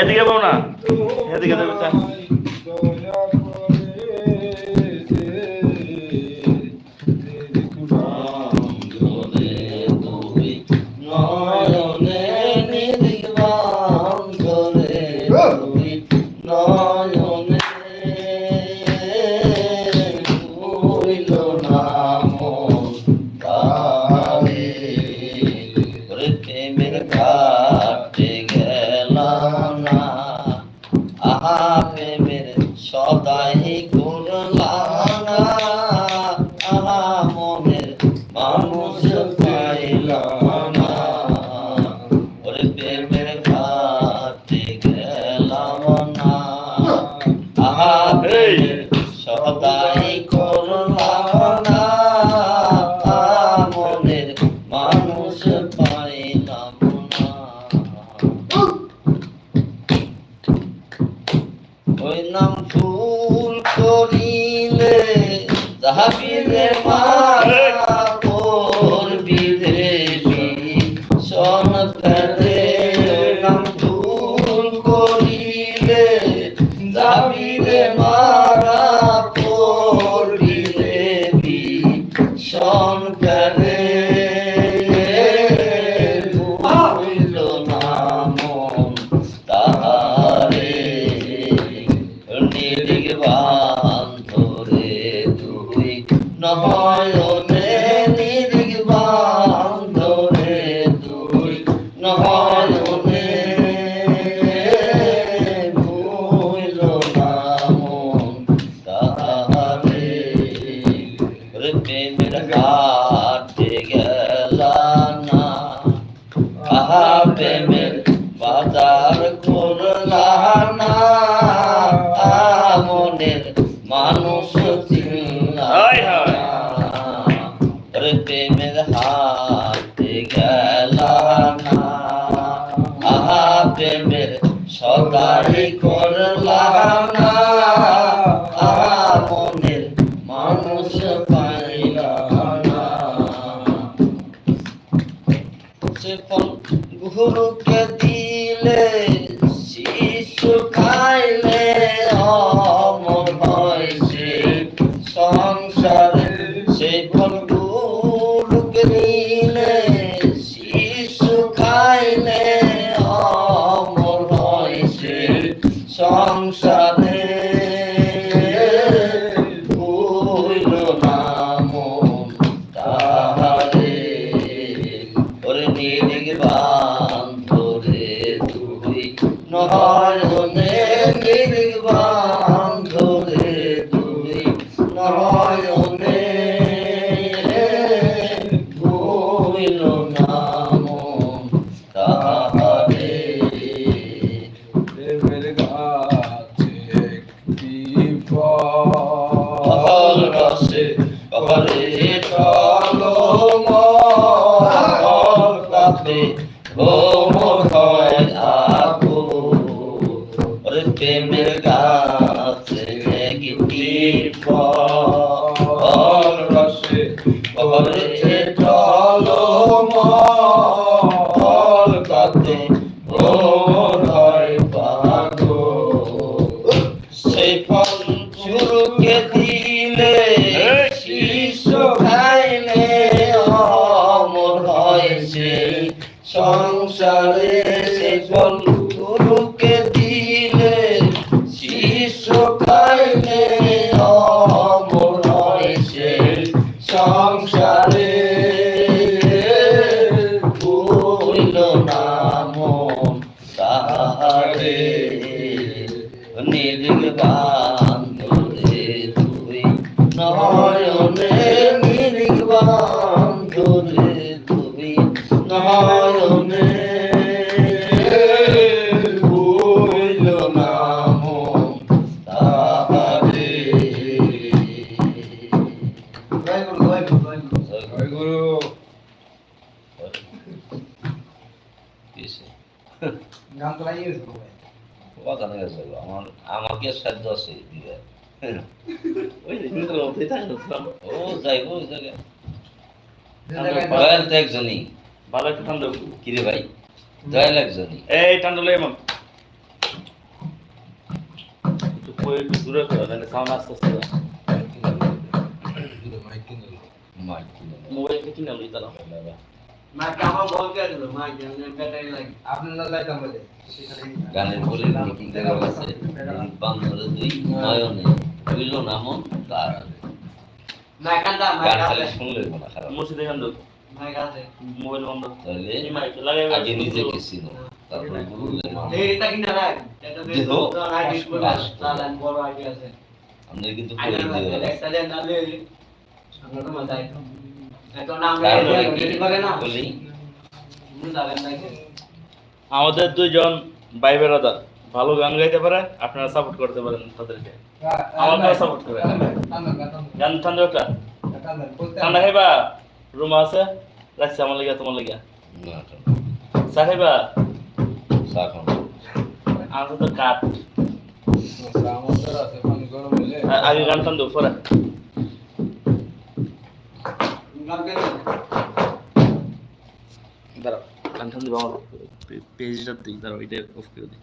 এদিকে পাও না। এদিকে দেবে প্রেমের সদাই করলাম নাম ফুল করিলে যাহাবিরে প্রেমের বাজার করলা না। মনের মানুষ প্রেমের হাতে গেলা না। আহা প্রেমের সদাই করলা না। আহা মনের মানুষ গুরুকে দিলে ফল রসে কবরে চলো মল কাতে ভোমর হয় আপু ওরে প্রেমের গাছে গিটি ফল রসে কবরে চলো মল কাতে ভোমর অমর সংসারে সে বন্ধুকে দিলে শিষ্য খাইলে অমর হয় সংসারে। কিসে? গান তো লাগিয়ে গেছে ভাই কথা নেই আছে গো, আমার আমাকে সাধ্য আছে দিবে ওই যে কিন্তু ও যাইব ওই জায়গায়। দয়াল তো একজনই। ভালো একটা ঠান্ডা কিরে ভাই? দয়াল একজনই। এই ঠান্ডা লই এমন ওই একটু দূরে করো তাহলে সাউন্ড আস্তে আস্তে মাইক কিনে মোবাইল কিনে আনলি তারা গানের বলে আছে। বান্ধরে দুই নয়নে হইল তার গান খালি শুনলে মনে খারাপ। মোবাইল বন্ধ। তাহলে আগে নিজেকে চিনো তারপরে গুরু কিনা এটা বড় আগে আছে আমরা কিন্তু করে না আমাদের দুইজন ভাই বেড়াদার ভালো গান গাইতে পারে আপনারা সাপোর্ট করতে পারেন তাদেরকে। আমাকেও সাপোর্ট করে। গান ঠান্ডা একটা ঠান্ডা খাইবা? রুম আছে? রাখছি আমার লেগে তোমার লেগে। না চা খাইবা? আমার তো কাঠ। আগে গান টান দেবো পরে গান কে দাঁড়াও গান টান দেবো আমার পেজটা দিই দাঁড়াও এটা অফ করে দিই